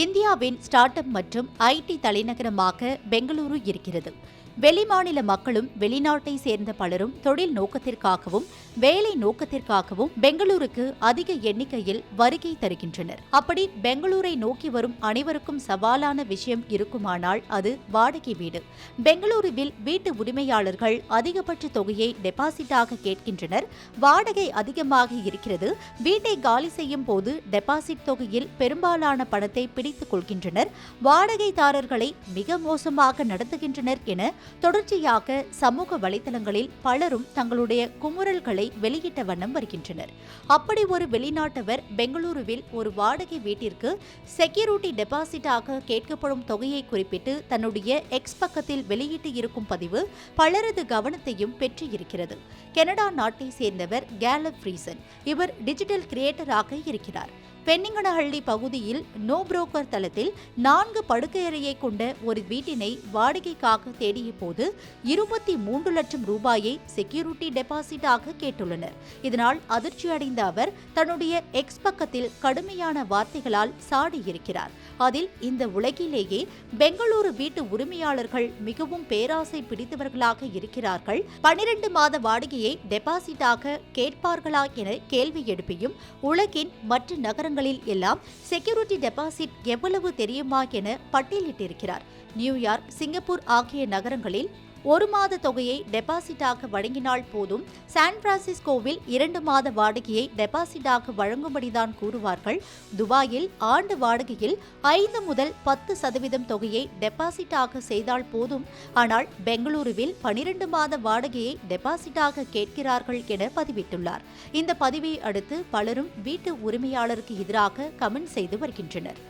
இந்தியாவின் start up மற்றும் ID தலைநகரமாக பெங்களூரு இருக்கிறது. வெளிமாநில மக்களும் வெளிநாட்டை சேர்ந்த பலரும் தொழில் நோக்கத்திற்காகவும் வேலை நோக்கத்திற்காகவும் பெங்களூருக்கு அதிக எண்ணிக்கையில் வருகை தருகின்றனர். அப்படி பெங்களூரை நோக்கி வரும் அனைவருக்கும் சவாலான விஷயம் இருக்குமானால் அது வாடகை வீடு. பெங்களூருவில் வீட்டு உரிமையாளர்கள் அதிகபட்ச தொகையை டெபாசிட்டாக கேட்கின்றனர். வாடகை அதிகமாக இருக்கிறது. வீட்டை காலி செய்யும் போது டெபாசிட் தொகையில் பெரும்பாலான பணத்தை பிடித்துக் கொள்கின்றனர். வாடகைதாரர்களை மிக மோசமாக நடத்துகின்றனர் என தொடர்ச்சியாக சமூக வலைதளங்களில் பலரும் தங்களுடைய குமுறல்களை வெளியிட்ட வண்ணம் வருகின்றனர். அப்படி ஒரு வெளிநாட்டவர் பெங்களூருவில் ஒரு வாடகை வீட்டிற்கு செக்யூரிட்டி டெபாசிட்டாக கேட்கப்படும் தொகையை குறிப்பிட்டு தன்னுடைய எக்ஸ் பக்கத்தில் வெளியிட்டு இருக்கும் பதிவு பலரது கவனத்தையும் பெற்று இருக்கிறது கனடா நாட்டை சேர்ந்தவர் கேலப் ஃப்ரீசன். இவர் டிஜிட்டல் கிரியேட்டராக இருக்கிறார். பென்னிங்கனஹள்ளி பகுதியில் நோ புரோக்கர் தளத்தில் நான்கு படுக்கையறையை கொண்ட ஒரு வீட்டினை வாடகைக்காக தேடிய போது இருபத்தி மூன்று லட்சம் ரூபாயை செக்யூரிட்டி டெபாசிட்டாக கேட்டுள்ளனர். இதனால் அதிர்ச்சியடைந்த அவர் தன்னுடைய எக்ஸ் பக்கத்தில் கடுமையான வார்த்தைகளால் சாடியிருக்கிறார் அதில் இந்த உலகிலேயே பெங்களூரு வீட்டு உரிமையாளர்கள் மிகவும் பேராசை பிடித்தவர்களாக இருக்கிறார்கள். பனிரெண்டு மாத வாடகையை டெபாசிட்டாக கேட்பார்களா என கேள்வி எழுப்பியும் உலகின் மற்ற நகரங்கள் நகரங்களில் எல்லாம் செக்யூரிட்டி டெபாசிட் எவ்வளவு தெரியுமா என பட்டியலிட்டிருக்கிறார். நியூயார்க் சிங்கப்பூர் ஆகிய நகரங்களில் ஒரு மாத தொகையை டெபாசிட்டாக வழங்கினால் போதும். சான் பிரான்சிஸ்கோவில் இரண்டு மாத வாடகையை டெபாசிட்டாக வழங்கும்படிதான் கூறுவார்கள். துபாயில் ஆண்டு வாடகையில் ஐந்து முதல் பத்து சதவீதம் தொகையை டெபாசிட்டாக செய்தால் போதும். ஆனால் பெங்களூருவில் பனிரெண்டு மாத வாடகையை டெபாசிட்டாக கேட்கிறார்கள் என பதிவிட்டுள்ளார். இந்த பதிவை அடுத்து பலரும் வீட்டு உரிமையாளருக்கு எதிராக கமெண்ட் செய்து வருகின்றனர்.